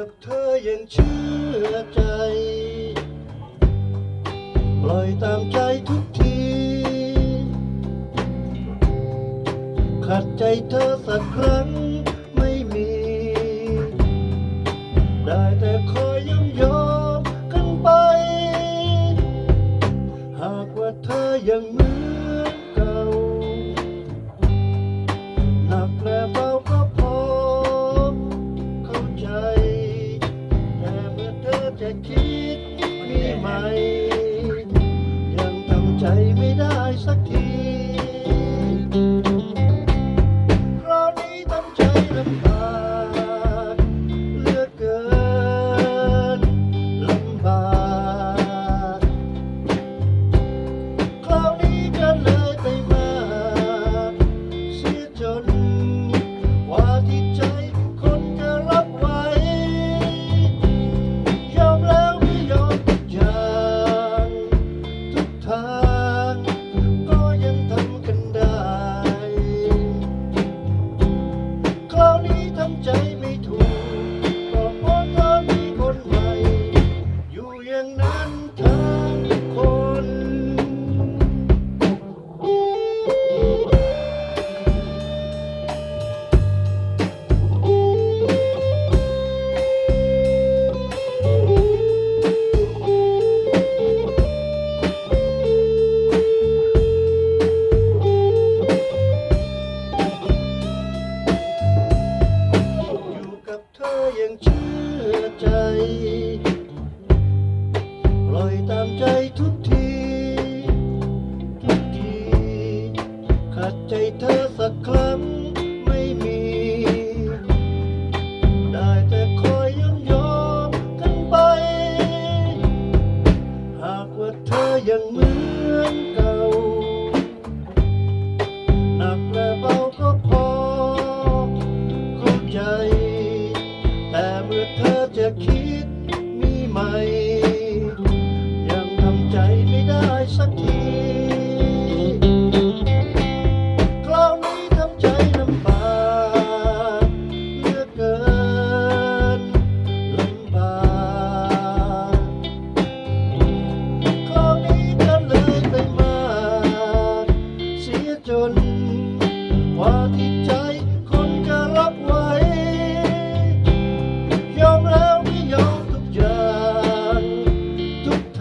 กับเธออย่างเชื่อใจ ปล่อยตามใจทุกที ขัดใจเธอสักครั้ง คิดมีไหม สักครั้งไม่มี ได้แต่คอยย้ำยอมกันไป หากว่าเธอยังเหมือนเก่า หนักและเบาก็พอเข้าใจ แต่เมื่อเธอจะคิดมีใหมยังทำใจไม่ได้สักที